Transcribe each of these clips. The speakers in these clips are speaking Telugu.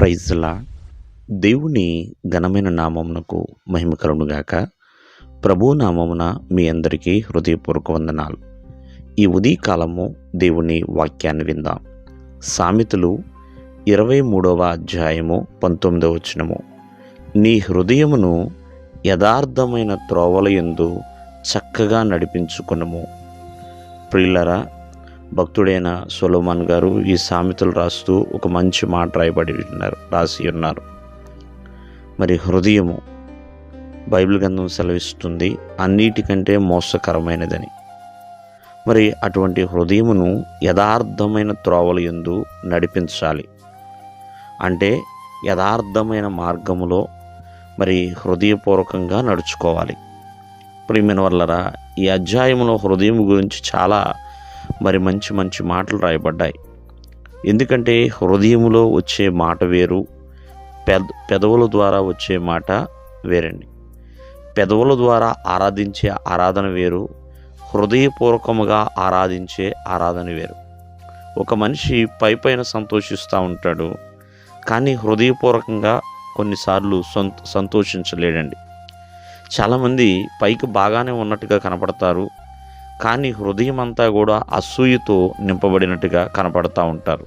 ప్రైజ్లా దేవుని ఘనమైన నామమునకు మహిమ కలుగునుగాక. ప్రభు నామమున మీ అందరికీ హృదయపూర్వక వందనాలు. ఈ ఉదయకాలము దేవుని వాక్యాన్ని విందాం. సామెతలు ఇరవై మూడవ అధ్యాయము పంతొమ్మిదవ వచనము. నీ హృదయమును యథార్థమైన త్రోవల యందు చక్కగా నడిపించుకునము. ప్రిల్లరా భక్తుడైన సొలోమాన్ గారు ఈ సామెతలు రాస్తూ ఒక మంచి మాట రాయబడి ఉన్నారు రాసి ఉన్నారు. మరి హృదయము బైబిల్ గ్రంథం సెలవిస్తుంది అన్నిటికంటే మోసకరమైనదని. మరి అటువంటి హృదయమును యథార్థమైన త్రోవల యందు నడిపించాలి. అంటే యథార్థమైన మార్గములో మరి హృదయపూర్వకంగా నడుచుకోవాలి. ప్రియమైన వల్లరా ఈ అధ్యాయంలో హృదయం గురించి చాలా మరి మంచి మంచి మాటలు రాయబడ్డాయి. ఎందుకంటే హృదయంలో వచ్చే మాట వేరు పెద పెదవుల ద్వారా వచ్చే మాట వేరండి. పెదవుల ద్వారా ఆరాధించే ఆరాధన వేరు హృదయపూర్వకముగా ఆరాధించే ఆరాధన వేరు. ఒక మనిషి పై పైన సంతోషిస్తూ ఉంటాడు కానీ హృదయపూర్వకంగా కొన్నిసార్లు సంత సంతోషించలేడండి. చాలామంది పైకి బాగానే ఉన్నట్టుగా కనపడతారు కానీ హృదయం అంతా కూడా అసూయతో నింపబడినట్టుగా కనపడతా ఉంటారు.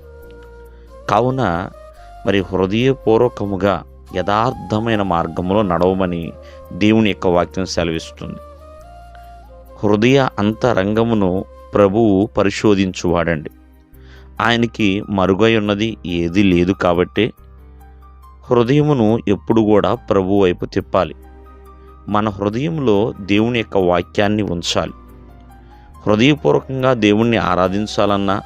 కావున మరి హృదయపూర్వకముగా యథార్థమైన మార్గంలో నడవమని దేవుని యొక్క వాక్యం సెలవిస్తుంది. హృదయ అంతరంగమును ప్రభువు పరిశోధించువాడండి. ఆయనకి మరుగై ఉన్నది ఏది లేదు కాబట్టి హృదయమును ఎప్పుడు కూడా ప్రభు వైపు తిప్పాలి. మన హృదయంలో దేవుని యొక్క వాక్యాన్ని ఉంచాలి. హృదయపూర్వకంగా దేవుణ్ణి ఆరాధించాలన్నా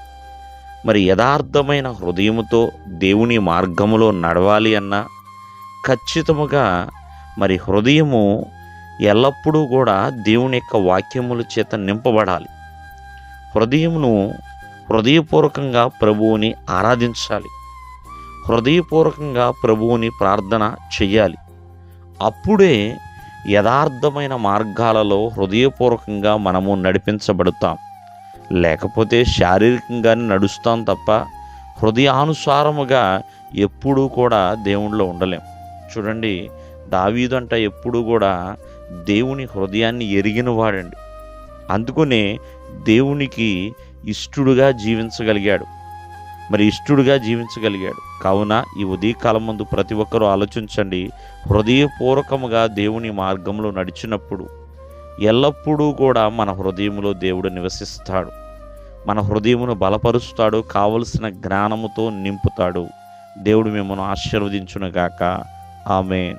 మరి యథార్థమైన హృదయముతో దేవుని మార్గములో నడవాలి అన్నా ఖచ్చితముగా మరి హృదయము ఎల్లప్పుడూ కూడా దేవుని యొక్క వాక్యముల చేత నింపబడాలి. హృదయమును హృదయపూర్వకంగా ప్రభువుని ఆరాధించాలి. హృదయపూర్వకంగా ప్రభువుని ప్రార్థన చెయ్యాలి. అప్పుడే యథార్థమైన మార్గాలలో హృదయపూర్వకంగా మనము నడిపించబడతాం. లేకపోతే శారీరకంగానే నడుస్తాం తప్ప హృదయానుసారముగా ఎప్పుడూ కూడా దేవుణ్ణిలో ఉండలేం. చూడండి దావీదంట ఎప్పుడూ కూడా దేవుని హృదయాన్ని ఎరిగిన వాడండి అందుకనే దేవునికి ఇష్టడుగా జీవించగలిగాడు. మరి ఇష్టడుగా జీవించగలిగాడు. కావున ఈ ఉదయకాలం ముందు ప్రతి ఒక్కరూ ఆలోచించండి. హృదయపూర్వకముగా దేవుని మార్గంలో నడిచినప్పుడు ఎల్లప్పుడూ కూడా మన హృదయంలో దేవుడు నివసిస్తాడు. మన హృదయమును బలపరుస్తాడు. కావలసిన జ్ఞానముతో నింపుతాడు. దేవుడు మిమ్మల్ని ఆశీర్వదించునుగాక. ఆమెన్.